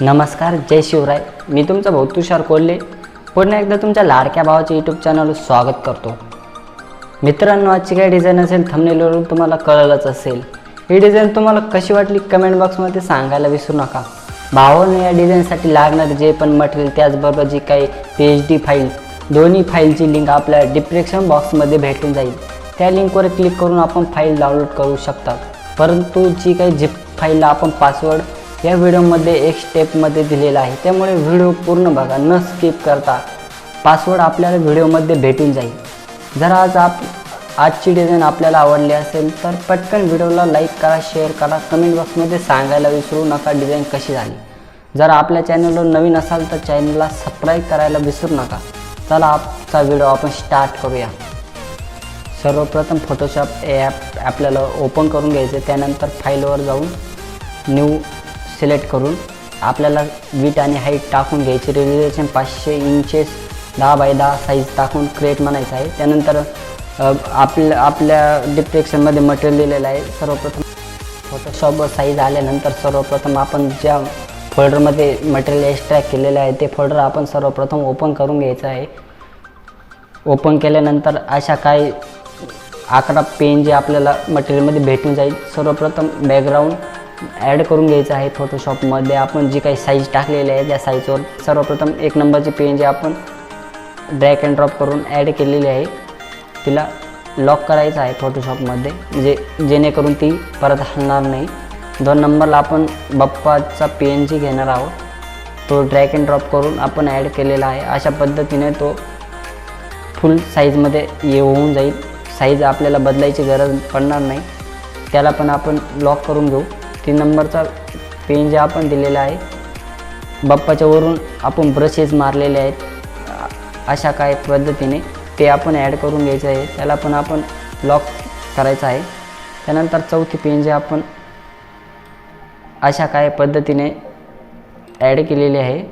नमस्कार जय शिवराय. मी तुमचा भाऊ तुषार कोल्हे. पुन्हा एकदा तुमच्या लाडक्या भावाचे यूट्यूब चॅनलवर स्वागत करतो. मित्रांनो आजची काय डिझाईन असेल थंबनेलवरून तुम्हाला कळलंच असेल. ही डिझाईन तुम्हाला कशी वाटली कमेंट बॉक्समध्ये सांगायला विसरू नका. भावाने या डिझाईनसाठी लागणारे जे पण मटेरियल त्याचबरोबर जी काही पी एच डी फाईल दोन्ही फाईलची लिंक आपल्या डिप्रेक्शन बॉक्समध्ये भेटून जाईल. त्या लिंकवर क्लिक करून आपण फाईल डाउनलोड करू शकतात. परंतु जी काही झिप फाईलला आपण पासवर्ड या व्हिडिओमध्ये एक स्टेपमध्ये दिलेला आहे. त्यामुळे व्हिडिओ पूर्ण बघा न स्किप करता. पासवर्ड आपल्याला व्हिडिओमध्ये भेटून जाईल. जर आज आप आजची डिझाईन आपल्याला आवडली असेल तर पटकन व्हिडिओला लाईक करा शेअर करा. कमेंट बॉक्समध्ये सांगायला विसरू नका डिझाईन कशी झाली. जर आपल्या चॅनलवर नवीन असाल तर चॅनलला सबस्क्राईब करायला विसरू नका. चला आजचा व्हिडिओ आपण स्टार्ट करूया. सर्वप्रथम फोटोशॉप ॲप आपल्याला ओपन करून घ्यायचं. त्यानंतर फाईलवर जाऊन न्यू सिलेक्ट करून आपल्याला वीट आणि हाईट टाकून घ्यायची. रेझोल्युशन पाचशे इंचेस दहा बाय दहा साईज टाकून क्रिएट म्हणायचं आहे. त्यानंतर आपल्या आपल्या डिप्रेक्शनमध्ये मटेरियल दिलेलं आहे. सर्वप्रथम फोटोशॉप साईज आल्यानंतर सर्वप्रथम आपण ज्या फोल्डरमध्ये मटेरियल एक्स्ट्रॅक्ट केलेलं आहे ते फोल्डर आपण सर्वप्रथम ओपन करून घ्यायचं आहे. ओपन केल्यानंतर अशा काही अकरा पेन जे आपल्याला मटेरियलमध्ये भेटून जाईल. सर्वप्रथम बॅकग्राऊंड ॲड करून घ्यायचं आहे फोटोशॉपमध्ये आपण जी काही साईज टाकलेली आहे त्या साईजवर सर्वप्रथम एक नंबरची पेन जे आपण ड्रॅक अँड ड्रॉप करून ॲड केलेली आहे तिला लॉक करायचं आहे फोटोशॉपमध्ये जे जेणेकरून ती परत हलणार नाही. दोन नंबरला आपण बप्पाचा पी एन जी घेणार आहोत तो ड्रॅक अँड ड्रॉप करून आपण ॲड केलेला आहे. अशा पद्धतीने तो फुल साईजमध्ये ये होऊन जाईल. साईज आपल्याला बदलायची गरज पडणार नाही. त्याला पण आपण लॉक करून घेऊ. तीन नंबरचा पेन जे आपण दिलेला आहे बाप्पाच्या वरून आपण ब्रशेस मारलेले आहेत अशा काय पद्धतीने ते आपण ॲड करून घ्यायचं आहे. त्याला पण आपण लॉक करायचं आहे. त्यानंतर चौथी पेन जे आपण अशा काय पद्धतीने ॲड केलेली आहे.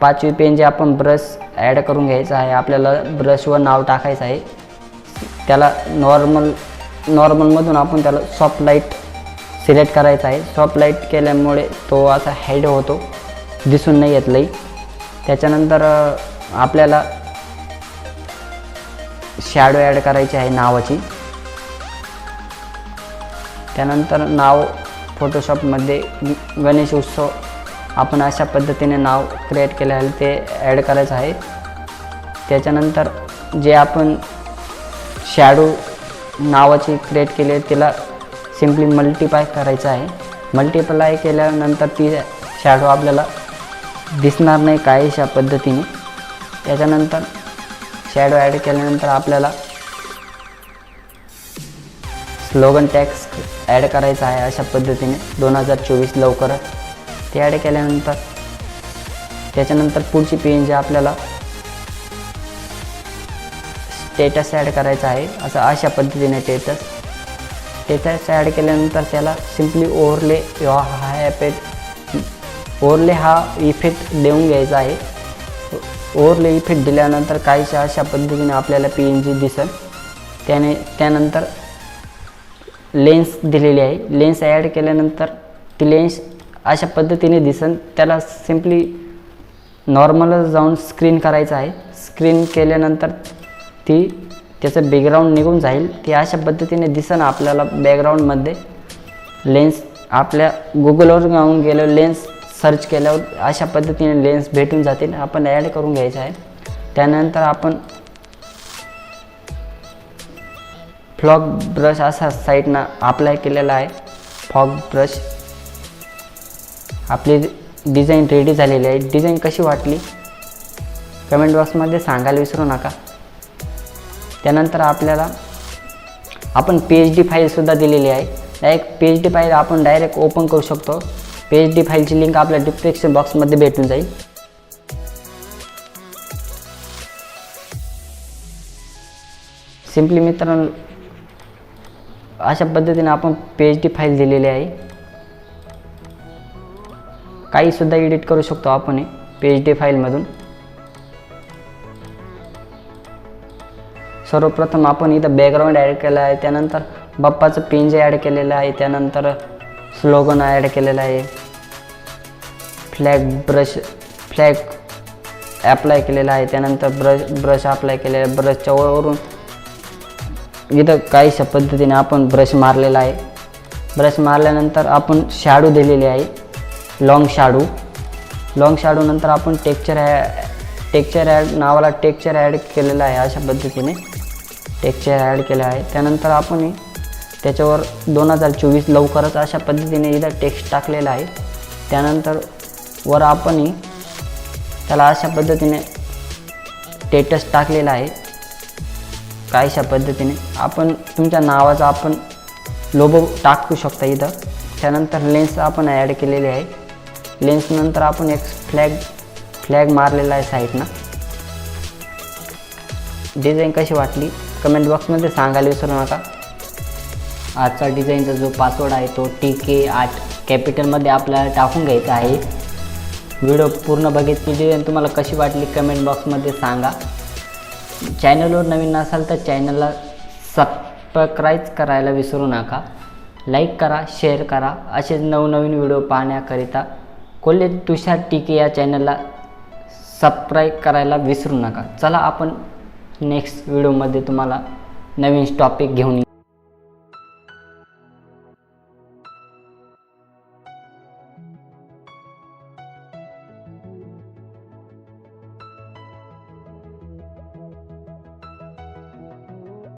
पाचवी पेन जे आपण ब्रश ॲड करून घ्यायचं आहे आपल्याला ब्रशवर नाव टाकायचं आहे. त्याला नॉर्मल नॉर्मलमधून आपण त्याला सॉफ्ट लाइट सिलेक्ट करायचा आहे. सॉफ्ट लाइट केल्यामुळे तो असा हेड होतो. दिसून नाही येत लई. त्याच्यानंतर आपल्याला शॅडो ॲड करायची आहे नावाची. त्यानंतर नाव फोटोशॉपमध्ये गणेश उत्सव आपण अशा पद्धतीने नाव क्रिएट केले आहे ते ॲड करायचं आहे. त्याच्यानंतर जे आपण शॅडो नावाची क्रिएट केली आहे. तिला सिम्पली मल्टिपाय करायचं आहे. मल्टिप्लाय केल्यानंतर ती शॅडो आपल्याला दिसणार नाही काहीशा पद्धतीने. त्याच्यानंतर शॅडो ॲड केल्यानंतर आपल्याला स्लोगन टॅक्स ॲड करायचा आहे अशा पद्धतीने. दोन हजार चोवीस लवकरच. ते ॲड केल्यानंतर त्याच्यानंतर पुढची पेन जे आपल्याला स्टेटस ॲड करायचा आहे. असं अशा पद्धतीने स्टेटस स्टेटस ॲड केल्यानंतर त्याला सिम्पली ओव्हरले किंवा हा इफेक्ट ओव्हरले हा इफेक्ट देऊन घ्यायचा आहे. ओव्हरले इफेक्ट दिल्यानंतर काहीशा अशा पद्धतीने आपल्याला पी एन जी दिसेल. त्याने त्यानंतर लेन्स दिलेली आहे. लेन्स ॲड केल्यानंतर ती लेन्स अशा पद्धतीने दिसन. त्याला सिम्पली नॉर्मलच जाऊन स्क्रीन करायचं आहे. स्क्रीन केल्यानंतर ती त्याचं बॅकग्राऊंड निघून जाईल. ती अशा पद्धतीने दिसन आपल्याला बॅकग्राऊंडमध्ये लेन्स आपल्या गुगलवर जाऊन गेलो लेन्स सर्च केल्यावर अशा पद्धतीने लेन्स भेटून जातील. आपण ॲड करून घ्यायचं आहे. त्यानंतर आपण फ्लॉग ब्रश असा साईडनं अप्लाय केलेला आहे. फॉग ब्रश आपली डिझाईन रेडी झालेली आहे. डिझाईन कशी वाटली? कमेंट बॉक्समध्ये सांगायला विसरू नका. त्यानंतर आपल्याला आपण पी एच डी फाईलसुद्धा दिलेली आहे. Direct P H D file आपण डायरेक्ट ओपन करू शकतो. पी एच डी फाईलची लिंक आपल्या डिस्क्रिप्शन बॉक्समध्ये भेटून जाईल. सिम्पली मित्रांनो अशा पद्धतीने आपण पी एच डी फाईल दिलेली आहे. काहीसुद्धा एडिट करू शकतो आपण पी एच डी फाईलमधून सर्वप्रथम आपण इथं बॅकग्राऊंड ॲड केलं आहे. त्यानंतर बाप्पाचं पिंज ॲड केलेलं आहे त्यानंतर स्लोगन ॲड केलेलं आहे. फ्लॅग ब्रश फ्लॅग ॲप्लाय केलेला आहे. त्यानंतर ब्रश ब्रश अप्लाय केलेला आहे. ब्रशच्या वरून इथं काहीशा पद्धतीने आपण ब्रश मारलेला आहे. ब्रश मारल्यानंतर आपण शॅडो दिलेली आहे. लाँग शाडू लाँग शाडूनंतर आपण टेक्चर ॲ टेक्चर ॲड नावाला टेक्चर ॲड केलेलं आहे अशा पद्धतीने. टेक्चर ॲड केलं आहे. त्यानंतर आपण त्याच्यावर दोन हजार चोवीस लवकरच अशा पद्धतीने इथं टेक्स्ट टाकलेला आहे. त्यानंतर वर आपण त्याला अशा पद्धतीने स्टेटस टाकलेला आहे. काहीशा पद्धतीने? आपण तुमच्या नावाचा आपण लोबो टाकू शकता इथं. त्यानंतर लेन्स आपण ॲड केलेली आहे. लेन्सनंतर आपण एक फ्लॅग फ्लॅग मारलेला आहे साईडनं डिझाईन कशी वाटली? कमेंट बॉक्समध्ये सांगायला विसरू नका. आजचा डिझाईनचा जो पासवर्ड आहे तो टी के आठ कॅपिटलमध्ये आपल्याला टाकून घ्यायचा आहे. व्हिडिओ पूर्ण बघितली डिझाईन तुम्हाला कशी वाटली कमेंट बॉक्समध्ये सांगा. चॅनलवर नवीन नसाल तर चॅनलला सबस्क्राईब करायला विसरू नका. लाईक करा शेअर करा. असेच नवनवीन व्हिडिओ पाहण्याकरिता कोल्हे तुषार टीके या चॅनलला सबस्क्राईब करायला विसरू नका. चला आपण नेक्स्ट व्हिडिओमध्ये तुम्हाला नवीन टॉपिक घेऊन येऊ.